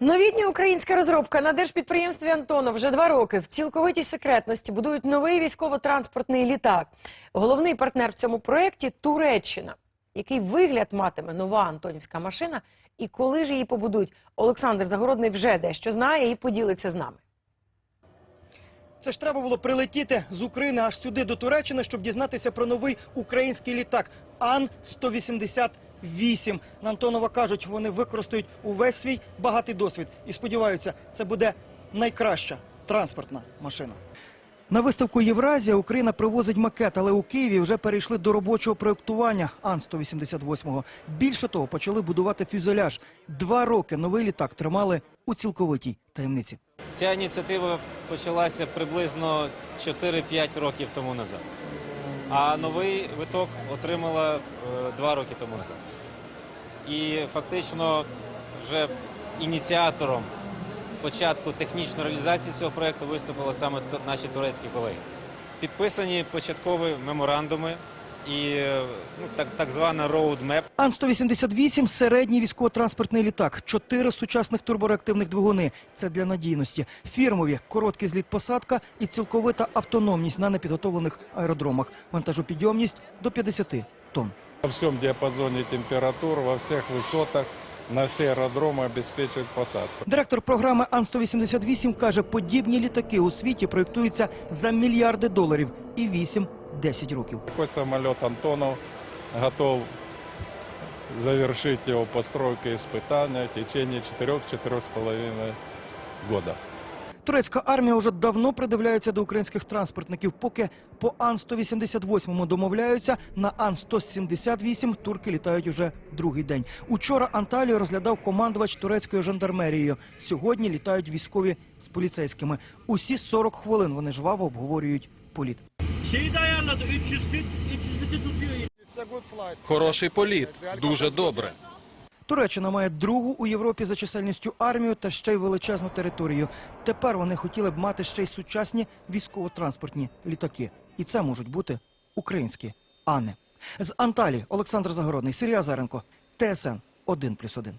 Новітня українська розробка на держпідприємстві Антонов вже два роки в цілковитій секретності будують новий військово-транспортний літак. Головний партнер в цьому проєкті – Туреччина. Який вигляд матиме нова антонівська машина і коли ж її побудують? Олександр Загородний вже дещо знає і поділиться з нами. Це ж треба було прилетіти з України аж сюди до Туреччини, щоб дізнатися про новий український літак Ан-188. На Антонова кажуть, вони використають увесь свій багатий досвід і сподіваються, це буде найкраща транспортна машина. На виставку Євразія Україна привозить макет, але у Києві вже перейшли до робочого проєктування Ан-188. Більше того, почали будувати фюзеляж. Два роки новий літак тримали у цілковитій таємниці. Ця ініціатива почалася приблизно 4-5 років тому назад. А новий виток отримала е, два роки тому назад. І фактично вже ініціатором початку технічної реалізації цього проєкту виступили саме наші турецькі колеги. Підписані початкові меморандуми і е, ну, так, так звана roadmap, Ан-188 – середній військово-транспортний літак. Чотири сучасних турбореактивних двигуни. Це для надійності. Фірмові, короткий зліт-посадка і цілковита автономність на непідготовлених аеродромах. Вантажопідйомність до 50 тонн. Во всем диапазоне температур, во всех высотах, на все аэродромы обеспечивают посадку. Директор програми Ан-188 каже, подібні літаки у світі проєктуються за мільярди доларів і 8-10 років. Такой самолет Антонов готов завершить его постройку и испытания в течение 4-4,5 года. Турецька армія уже давно придивляється до українських транспортників. Поки по Ан-188 домовляються, на Ан-178 турки літають уже другий день. Учора Анталію розглядав командувач турецькою жандармерією. Сьогодні літають військові з поліцейськими. Усі 40 хвилин вони жваво обговорюють політ. Şeyi de ayarladı. 300 fit, 300 biti tutuyor. Хороший політ, дуже добре. Туреччина має другу у Європі за чисельністю армію та ще й величезну територію. Тепер вони хотіли б мати ще й сучасні військово-транспортні літаки. І це можуть бути українські Ани. З Анталії Олександр Загородний, Сергій Азаренко, ТСН 1+,1.